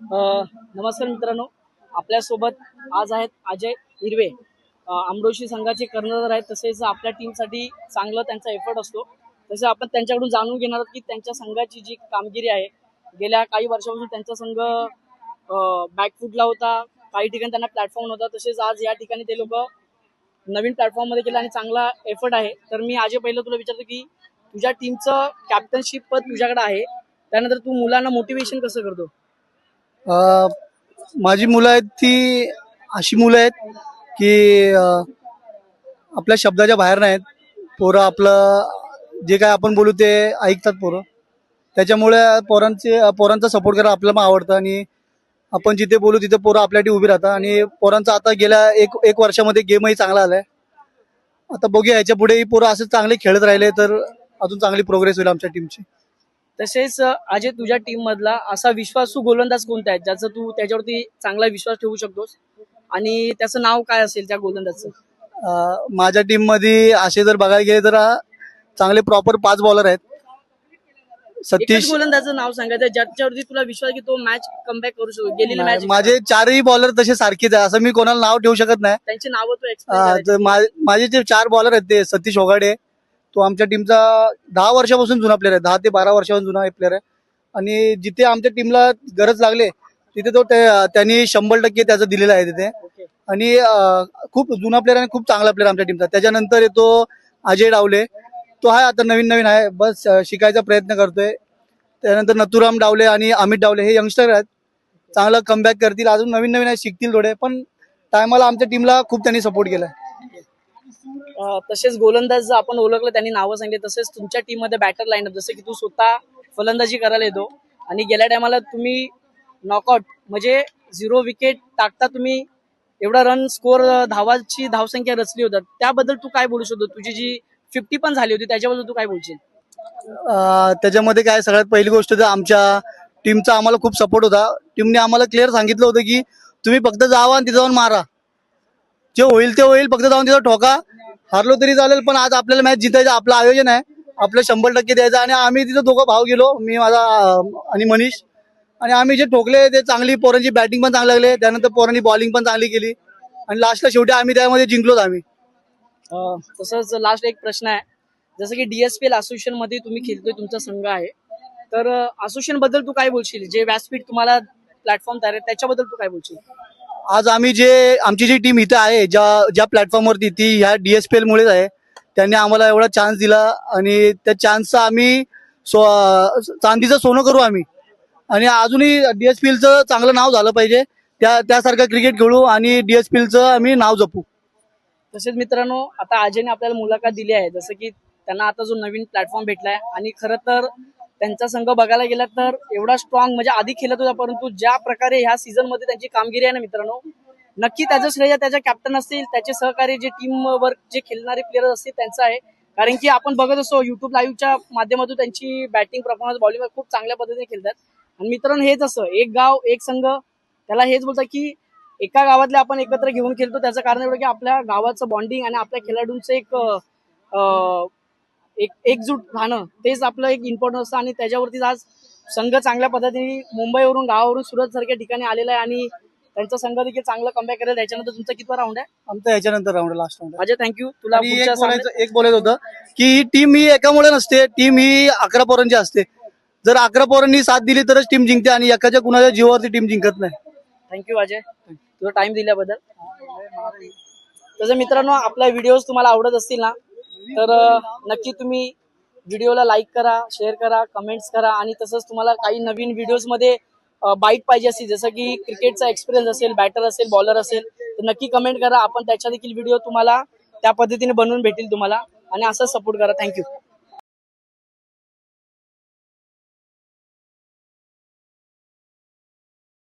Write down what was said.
नमस्कार मित्रांनो. आपल्यासोबत आज आहेत अजय हिरवे. अ, संघाचे कर्णधार आहेत. तसेच आपल्या टीमसाठी चांगलं त्यांचा एफर्ट असतो. तसे आपण त्यांच्याकडून जाणून घेणार आहोत की त्यांच्या संघाची जी कामगिरी आहे गेल्या काही वर्षापासून त्यांचा संघ बॅकफूटला होता. काही ठिकाणी त्यांना प्लॅटफॉर्म होता तसेच आज या ठिकाणी ते लोक नवीन प्लॅटफॉर्ममध्ये आणि चांगला एफर्ट आहे. तर मी अजय पहिलं तुला विचारतो की तुझ्या टीमचं कॅप्टनशिप पद तुझ्याकडे आहे. त्यानंतर तू मुलांना मोटिवेशन कसं करतो? माझी मुलं आहेत ती अशी मुलं आहेत की आपल्या शब्दाच्या बाहेर नाहीत. पोरं आपलं जे काय आपण बोलू ते ऐकतात पोरं. त्याच्यामुळे पोरांचे पोरांचा सपोर्ट करायला आपल्याला आवडतं आणि आपण जिथे बोलू तिथे पोरं आपल्यासाठी उभी राहतात. आणि पोरांचा आता गेल्या एक एक वर्षामध्ये गेमही चांगला आलाय. आता बघूया याच्या पुढेही पोरं असे चांगले खेळत राहिले तर अजून चांगली प्रोग्रेस होईल आमच्या टीमची तसेच अजय तुझ्या टीम मधला असा विश्वासू गोलंदाज कोणता आहे? ज्याचा तू त्याच्यावरती चांगला विश्वास ठेवू शकतोस? आणि त्याचं नाव काय असेल त्या गोलंदाजचं? माझ्या टीममध्ये असे जर बघायला गेले तर चांगले प्रॉपर पाच बॉलर आहेत. सतीश गोलंदाजचं नाव सांगायचं ज्याच्यावरती तुला विश्वास की तो मॅच कमबॅक करू शकतो गेलेली मॅच माझे चारही बॉलर तसे सारखेच आहे असं मी कोणाला नाव ठेवू शकत नाही. त्यांची नावं माझे जे चार बॉलर आहेत ते सतीश ओगाडे तो आमच्या टीमचा दहा वर्षापासून जुना प्लेअर आहे. दहा ते बारा वर्षापासून जुना प्लेअर आहे. आणि जिथे आमच्या टीमला गरज लागले तिथे तो त्या- त्यांनी शंभर टक्के त्याचं दिलेलं आहे तिथे. आणि खूप जुना प्लेअर आणि खूप चांगला प्लेअर आमच्या टीमचा त्याच्यानंतर येतो अजय डावले. तो आहे आता नवीन नवीन आहे. बस शिकायचा प्रयत्न करतोय. त्यानंतर नथुराम डावले आणि अमित डावले हे यंगस्टर आहेत. चांगलं कमबॅक करतील. अजून नवीन नवीन आहे शिकतील थोडे. पण टायमाला आमच्या टीमला खूप त्यांनी सपोर्ट केला आहे तसेच गोलंदाज आपण ओळखलं त्यांनी नावं सांगितले तसेच तुमच्या टीममध्ये बॅटर लाईन जसं की तू स्वतः फलंदाजी करायला येतो आणि गेल्या टायमाला तुम्ही नॉकआउट म्हणजे झिरो विकेट टाकता तुम्ही एवढा रन स्कोर धावाची धावसंख्या रचली होता. त्याबद्दल तू काय बोलू शकतो? तुझी जी फिफ्टी पण झाली होती त्याच्याबद्दल तू काय बोलशील? त्याच्यामध्ये काय सगळ्यात पहिली गोष्ट तर आमच्या टीमचा आम्हाला खूप सपोर्ट होता. टीमने आम्हाला क्लिअर सांगितलं होतं की तुम्ही फक्त जावा आणि तिथं जाऊन मारा. जे होईल ते होईल फक्त जाऊन तिथं ठोका. हारलो तरी चालेल पण आज आपल्याला मॅच जिंकायचं आपलं आयोजन आहे. आपलं शंभर टक्के द्यायचं आणि आम्ही तिथं दोघं भाव गेलो मी माझा आणि मनीष. आणि आम्ही जे ठोकले ते चांगली पोरांची बॅटिंग पण चांगली लागले त्यानंतर पोरांनी बॉलिंग पण चांगली केली. आणि लास्टला शेवटी आम्ही त्यामध्ये जिंकलोच आम्ही. तसंच लास्ट एक प्रश्न आहे. जसं की डीएसपीएल असोसिएशनमध्ये तुम्ही खेळतोय तुमचा संघ आहे. तर असोसिएशनबद्दल तू काय बोलशील? जे व्यासपीठ तुम्हाला प्लॅटफॉर्म तयार आहे त्याच्याबद्दल तू काय बोलशील? आज आम्ही जे आमची जी टीम इथं आहे ज्या ज्या प्लॅटफॉर्मवरती ती ह्या डीएसपीएल मुळेच आहे त्यांनी आम्हाला एवढा चान्स दिला आणि त्या चान्सचा आम्ही सो चांदीचं सोनं करू आम्ही. आणि अजूनही डीएसपीएलचं चांगलं नाव झालं पाहिजे. त्या त्यासारखं क्रिकेट खेळू आणि डीएसपीएलचं आम्ही नाव जपू. तसेच मित्रांनो आता अजयने आपल्याला मुलाखत दिली आहे. जसं की त्यांना आता जो नवीन प्लॅटफॉर्म भेटला आहे आणि खरं तर त्यांचा संघ बघायला गेला तर एवढा स्ट्रॉंग म्हणजे आधी खेळत होता परंतु ज्या प्रकारे ह्या सीझनमध्ये त्यांची कामगिरी आहे ना मित्रांनो नक्की त्याचं श्रेय त्याच्या कॅप्टन असतील त्याचे सहकारी जे टीम वर्क जे खेळणारे प्लेयर असतील त्यांचं आहे. कारण की आपण बघत असतो युट्यूब लाईव्हच्या माध्यमातून त्यांची बॅटिंग परफॉर्मन्स बॉलिंग खूप चांगल्या पद्धतीने खेळतात. आणि मित्रांनो हेच असं एक गाव एक संघ त्याला हेच बोलतात की एका गावातले आपण एकत्र घेऊन खेळतो. त्याचं कारण एवढं की आपल्या गावाचं बॉन्डिंग आणि आपल्या खेळाडूंचं एक एक एकजूट राहणं तेच आपलं एक इम्पॉर्टंट असतं आणि त्याच्यावरतीच आज संघ चांगल्या पद्धतीने मुंबईवरून गावावरून सुरत सारख्या ठिकाणी आलेला आहे आणि त्यांचा संघ देखील चांगला कमबॅक करेल. त्याच्यानंतर तुमचा कितवा राऊंड आहे? आमचं याच्यानंतर round last round Ajay thank you तुला आणि एक पुढच्या सामन्यात- बोलायचं एक बोलायचं होतं की ही टीम ही एकामुळे नसते टीम ही अकरा पोरांची असते. जर अकरा पोरांनी साथ दिली तरच टीम जिंकते आणि एकाच्या कुणाच्या जीवावरती टीम जिंकत नाही. Thank you Ajay. तुझा टाइम दिल्याबद्दल. तसं मित्रांनो आपल्या व्हिडिओज तुम्हाला आवडत असतील ना तर नक्की तुम्ही व्हिडिओला लाईक करा शेअर करा कमेंट्स करा आणि तसंच तुम्हाला काही नवीन व्हिडिओजमध्ये बाईक बाईट पाहिजे असतील जसं की क्रिकेटचा एक्सपिरियन्स असेल बॅटर असेल बॉलर असेल तर नक्की कमेंट करा. आपण त्याच्या देखील व्हिडिओ तुम्हाला त्या पद्धतीने बनवून भेटेल तुम्हाला. आणि असं सपोर्ट करा. थँक्यू